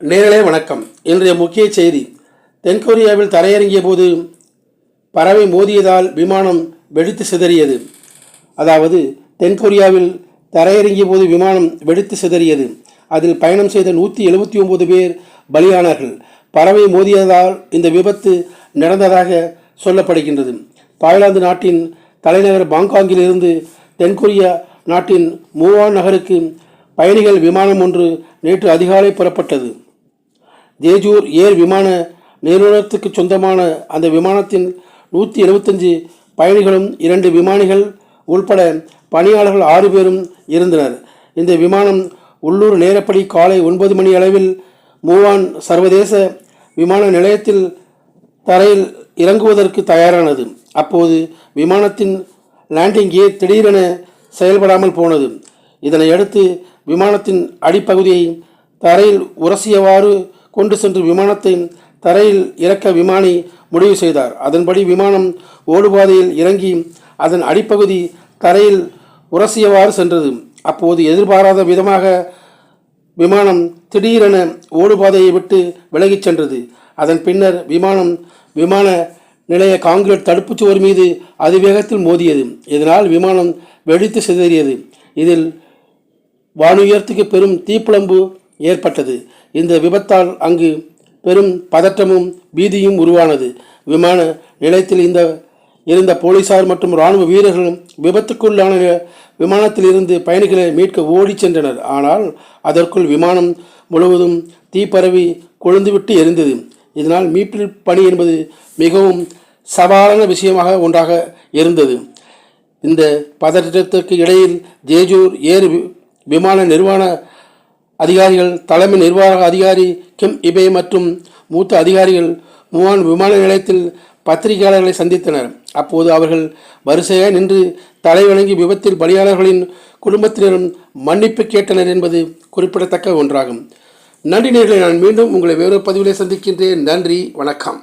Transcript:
நேரலே வணக்கம். இன்றைய முக்கிய செய்தி. தென்கொரியாவில் தரையிறங்கிய போது பறவை மோதியதால் விமானம் வெடித்து சிதறியது. அதாவது தென்கொரியாவில் தரையிறங்கிய போது விமானம் வெடித்து சிதறியது. அதில் பயணம் செய்த நூற்றி எழுபத்தி ஒம்பது பேர் பலியானார்கள். பறவை மோதியதால் இந்த விபத்து நடந்ததாக சொல்லப்படுகின்றது. தாய்லாந்து நாட்டின் தலைநகர் பாங்காங்கிலிருந்து தென்கொரியா நாட்டின் மூவான் நகருக்கு பயணிகள் விமானம் ஒன்று நேற்று அதிகாலை புறப்பட்டது. தேஜூர் ஏர் விமான நிறுவனத்துக்கு சொந்தமான அந்த விமானத்தின் நூற்றி எழுபத்தஞ்சு பயணிகளும் இரண்டு விமானிகள் உள்பட பணியாளர்கள் ஆறு பேரும் இருந்தனர். இந்த விமானம் உள்ளூர் நேரப்படி காலை ஒன்பது மணி அளவில் மூவான் சர்வதேச விமான நிலையத்தில் தரையில் இறங்குவதற்கு தயாரானது. அப்போது விமானத்தின் லேண்டிங் கியர் திடீரென செயல்படாமல் போனது. இதனை அடுத்து விமானத்தின் அடிப்பகுதியை தரையில் உரசியவாறு கொண்டு சென்று விமானத்தை தரையில் இறக்க விமானி முடிவு செய்தார். அதன்படி விமானம் ஓடுபாதையில் இறங்கி அதன் அடிப்பகுதி தரையில் உரசியவாறு சென்றது. அப்போது எதிர்பாராத விதமாக விமானம் திடீரென ஓடுபாதையை விட்டு விலகிச் சென்றது. அதன் பின்னர் விமானம் விமான நிலைய காங்கிரீட் தடுப்புச் சுவர் மீது அதிவேகத்தில் மோதியது. இதனால் விமானம் வெடித்து சிதறியது. இதில் வானுயரத்துக்கு பெரும் தீப்பிழம்பு ஏற்பட்டது. இந்த விபத்தால் அங்கு பெரும் பதற்றமும் பீதியும் உருவானது. விமான நிலையத்தில் இந்த இருந்த போலீசார் மற்றும் இராணுவ வீரர்களும் விபத்துக்குள்ளான விமானத்தில் இருந்து பயணிகளை மீட்க ஓடிச் சென்றனர். ஆனால் அதற்குள் விமானம் முழுவதும் தீப்பரவி கொழுந்துவிட்டு எரிந்தது. இதனால் மீட்பு பணி என்பது மிகவும் சவாலான விஷயமாக ஒன்றாக இருந்தது. இந்த பதற்றத்திற்கு இடையில் ஜேஜூர் ஏர் விமான நிர்வாண அதிகாரிகள் தலைமை நிர்வாக அதிகாரி கிம் இபே மற்றும் மூத்த அதிகாரிகள் முவான் விமான நிலையத்தில் பத்திரிகையாளர்களை சந்தித்தனர். அப்போது அவர்கள் வரிசையாக நின்று தலைவணங்கி விபத்தில் பலியாளர்களின் குடும்பத்தினரும் மன்னிப்பு கேட்டனர் என்பது குறிப்பிடத்தக்க ஒன்றாகும். நன்றி நேர்களை நான் மீண்டும் உங்களை வேறு பதிவிலே சந்திக்கின்றேன். நன்றி வணக்கம்.